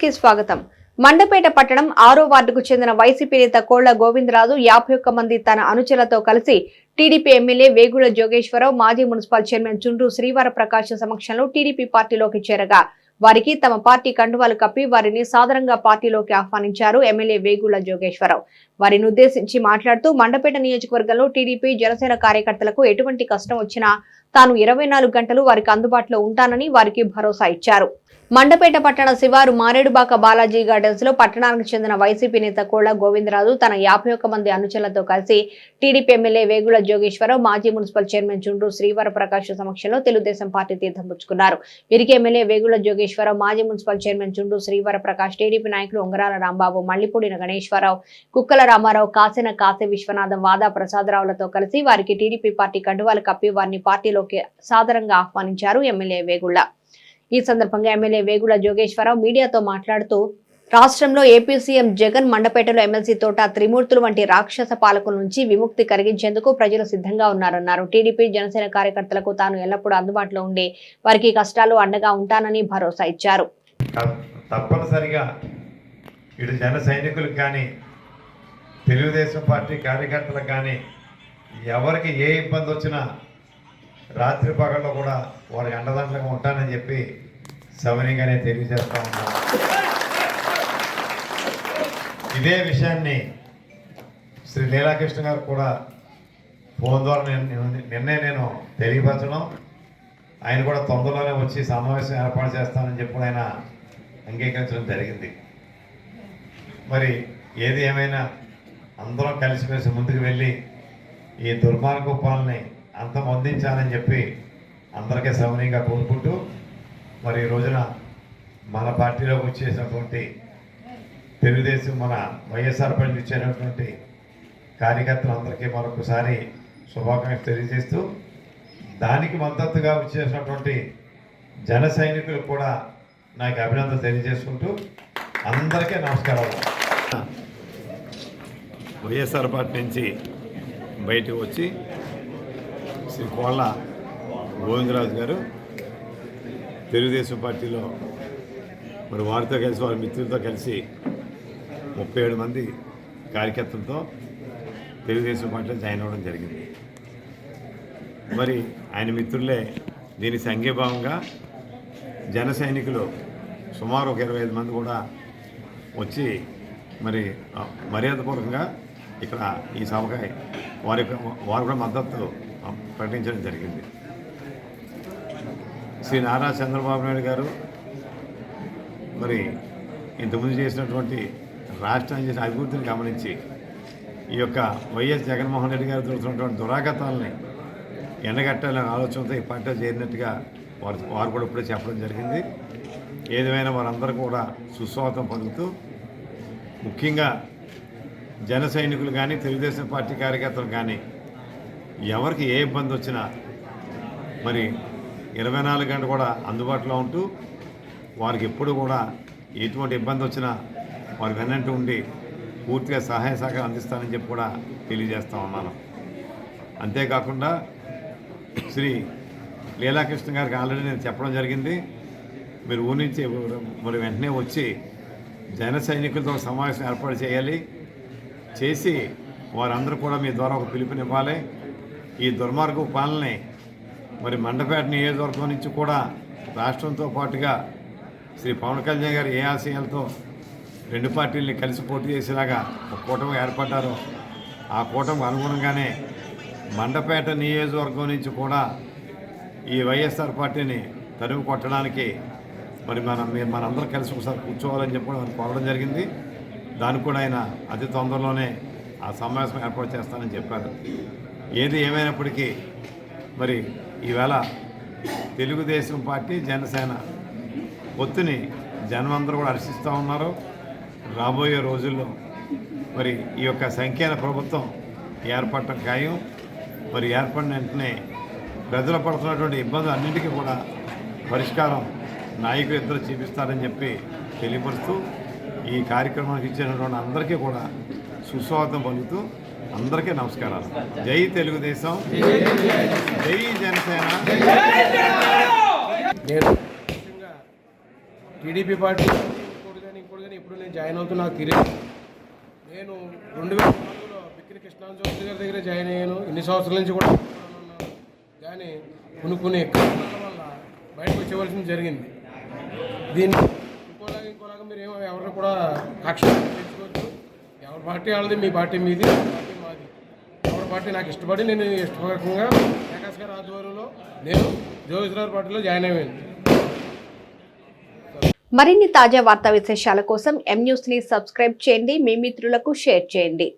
కి స్వాగతం. మండపేట పట్టణం ఆరో వార్డుకు చెందిన వైసీపీ నేత కోళ్ళ గోవిందరాజు యాభై ఒక్క మంది తన అనుచరులతో కలిసి టీడీపీ ఎమ్మెల్యే వేగుల జోగేశ్వరరావు మాజీ మున్సిపల్ చైర్మన్ చుండ్రు శ్రీవార ప్రకాశ్ సమక్షంలో టీడీపీ పార్టీలోకి చేరగా. వారికి తమ పార్టీ కండువాలు కప్పి వారిని సాధారణంగా పార్టీలోకి ఆహ్వానించారు ఎమ్మెల్యే వేగుల జోగేశ్వరరావు. వారిని ఉద్దేశించి మాట్లాడుతూ మండపేట నియోజకవర్గంలో టీడీపీ జనసేన కార్యకర్తలకు ఎటువంటి కష్టం వచ్చినా తాను ఇరవై గంటలు వారికి అందుబాటులో ఉంటానని వారికి భరోసా ఇచ్చారు. మండపేట పట్టణ శివారు మారేడుబాక బాలాజీ గార్డెన్స్లో పట్టణానికి చెందిన వైసీపీ నేత కోళ్ళ గోవిందరాజు తన యాభై ఒక్క మంది అనుచరులతో కలిసి టీడీపీ ఎమ్మెల్యే వేగుల జోగేశ్వరరావు మాజీ మున్సిపల్ చైర్మన్ చుండ్రు శ్రీవర ప్రకాష్ సమక్షంలో తెలుగుదేశం పార్టీ తీర్థం పుచ్చుకున్నారు. వీరికి ఎమ్మెల్యే వేగుల జోగేశ్వరరావు మాజీ మున్సిపల్ చైర్మన్ చుండ్రు శ్రీవర ప్రకాష్ టీడీపీ నాయకులు ఉంగరాల రాంబాబు మల్లిపూడిన గణేశ్వరరావు కుక్కల రామారావు కాసిన కాశీ విశ్వనాథం వాదా ప్రసాదరావులతో కలిసి వారికి టీడీపీ పార్టీ కండువాలు కప్పి వారిని పార్టీలోకి సాదరంగా ఆహ్వానించారు ఎమ్మెల్యే వేగుళ్ళ ఈ సందర్భంగా ఎమ్మెల్యే వేగుల జోగేశ్వరరావు మీడియాతో మాట్లాడుతూ రాష్ట్రంలో ఏపీ సీఎం జగన్ మండపేటలో ఎమ్మెల్సీ తోట త్రిమూర్తులు వంటి రాక్షస పాలకుల నుంచి విముక్తి కలిగించేందుకు ప్రజలు సిద్ధంగా ఉన్నారన్నారు. టీడీపీ జనసేన కార్యకర్తలకు తాను ఎల్లప్పుడూ అందుబాటులో ఉండి వారికి కష్టాలు అండగా ఉంటానని భరోసా ఇచ్చారు. తప్పనిసరిగా ఇటు జన సైనికులకు కానీ తెలుగుదేశం పార్టీ కార్యకర్తలకు కానీ ఎవరికి ఏ ఇబ్బంది వచ్చినా రాత్రి పగళ్ళు కూడా వారి అండదండగా ఉంటానని చెప్పి సవనీగానే తెలియజేస్తా ఉన్నాను. ఇదే విషయాన్ని శ్రీ లీలాకృష్ణ గారు కూడా ఫోన్ ద్వారా నేను నిన్నే నేను తెలియపరచడం ఆయన కూడా తొందరలోనే వచ్చి సమావేశం ఏర్పాటు చేస్తానని చెప్పి ఆయన అంగీకరించడం జరిగింది. మరి ఏది ఏమైనా అందరం కలిసిమెలిసి ముందుకు వెళ్ళి ఈ దుర్మార్గ అంత అందించాలని చెప్పి అందరికీ సమనీయంగా కోరుకుంటూ మరి ఈ రోజున మన పార్టీలోకి వచ్చేసినటువంటి తెలుగుదేశం మన వైఎస్ఆర్ పార్టీ ఇచ్చేటటువంటి కార్యకర్తలందరికీ మరొకసారి శుభాకాంక్షలు తెలియజేస్తూ దానికి మద్దతుగా వచ్చేసినటువంటి జన సైనికులు కూడా నాకు అభినందన తెలియజేసుకుంటూ అందరికీ నమస్కారాలు. వైఎస్ఆర్ పార్టీ నుంచి బయటకు వచ్చి శ్రీ కోళ్ళ గోవిందరాజు గారు తెలుగుదేశం పార్టీలో మరి వారితో కలిసి వారి మిత్రులతో కలిసి ముప్పై ఏడు మంది కార్యకర్తలతో తెలుగుదేశం పార్టీలో జాయిన్ అవ్వడం జరిగింది. మరి ఆయన మిత్రులే దీని సంఘీభావంగా జన సైనికులు సుమారు ఒక ఇరవై ఐదు మంది కూడా వచ్చి మరి మర్యాదపూర్వకంగా ఇక్కడ ఈ సభకాయ వారి యొక్క- వారు కూడా మద్దతు ప్రకటించడం జరిగింది. శ్రీ నారా చంద్రబాబు నాయుడు గారు మరి ఇంతకుముందు చేసినటువంటి రాష్ట్రాన్ని చేసిన అభివృద్ధిని గమనించి ఈ యొక్క వైఎస్ జగన్మోహన్ రెడ్డి గారు జరుగుతున్నటువంటి దురాగతాలని ఎండగట్టాలనే ఆలోచనతో ఈ పార్టీలో చేరినట్టుగా వారు వారు కూడా ఇప్పుడే చెప్పడం జరిగింది. ఏదేమైనా వారందరూ కూడా సుస్వాగతం పొందుతూ ముఖ్యంగా జన సైనికులు కానీ తెలుగుదేశం పార్టీ కార్యకర్తలు కానీ ఎవరికి ఏ ఇబ్బంది వచ్చినా మరి ఇరవై నాలుగు గంటలు కూడా అందుబాటులో ఉంటూ వారికి ఎప్పుడు కూడా ఎటువంటి ఇబ్బంది వచ్చినా వారి వెన్నంటూ ఉండి పూర్తిగా సహాయ సహకారం అందిస్తానని చెప్పి కూడా తెలియజేస్తా ఉన్నాను. అంతేకాకుండా శ్రీ లీలాకృష్ణ గారికి ఆల్రెడీ నేను చెప్పడం జరిగింది. మీరు ఊరి నుంచి మరి వెంటనే వచ్చి జన సైనికులతో సమావేశం ఏర్పాటు చేయాలి. చేసి వారందరూ కూడా మీ ద్వారా ఒక పిలుపునివ్వాలి. ఈ దుర్మార్గ పాలనని మరి మండపేట నియోజకవర్గం నుంచి కూడా రాష్ట్రంతో పాటుగా శ్రీ పవన్ కళ్యాణ్ గారు ఏ ఆశయాలతో రెండు పార్టీల్ని కలిసి పోటీ చేసేలాగా ఒక కూటమి ఏర్పడ్డారో ఆ కూటమికి అనుగుణంగానే మండపేట నియోజకవర్గం నుంచి కూడా ఈ వైఎస్ఆర్ పార్టీని తరిమి కొట్టడానికి మరి మనం మీరు మనందరం కలిసి ఒకసారి కూర్చోవాలని చెప్పడం కూడా కోరడం జరిగింది. దానికి కూడా ఆయన అతి తొందరలోనే ఆ సమావేశం ఏర్పాటు చేస్తానని చెప్పారు. ఏది ఏమైనప్పటికీ మరి ఈవేళ తెలుగుదేశం పార్టీ జనసేన పొత్తుని జనమందరూ కూడా హర్షిస్తూ ఉన్నారు. రాబోయే రోజుల్లో మరి ఈ యొక్క సంఖ్యాన ప్రభుత్వం ఏర్పడటం ఖాయం. మరి ఏర్పడిన వెంటనే ప్రజలు పడుతున్నటువంటి ఇబ్బందులు అన్నింటికీ కూడా పరిష్కారం నాయకులు ఇద్దరు చూపిస్తారని చెప్పి తెలియపరుస్తూ ఈ కార్యక్రమానికి ఇచ్చినటువంటి అందరికీ కూడా సుస్వాగతం పలుకుతూ అందరికీ నమస్కారాలు. జై తెలుగుదేశం. జై జనసేన. నేను ముఖ్యంగా టీడీపీ పార్టీ కానీ ఇప్పుడు నేను జాయిన్ అవుతున్నా నా కెరీర్ నేను రెండు వేల నాలుగులో బిక్కిన కృష్ణాంజోతి గారి దగ్గర జాయిన్ అయ్యాను. ఇన్ని సంవత్సరాల నుంచి కూడా ఉన్నాను కానీ కొన్ని కొన్ని కారణాల వల్ల బయటకు వచ్చేవలసింది జరిగింది. దీన్ని ఇంకోలాగా ఇంకోలాగా మీరు ఏమో ఎవరిని కూడా కక్ష తెచ్చుకోవచ్చు ఎవరి పార్టీ వాళ్ళది మీ పార్టీ మీది. పార్టీ నాకు ఇష్టపడి నేను ఇష్టపూర్వకంగా ప్రకాష్ గారి ఆధ్వర్యంలో నేను జోగేశ్వరరావు పార్టీలో జాయిన్ అయ్యాను మరిన్ని తాజా వార్తా విశేషాల కోసం ఎం న్యూస్ని సబ్స్క్రైబ్ చేయండి. మీ మిత్రులకు షేర్ చేయండి.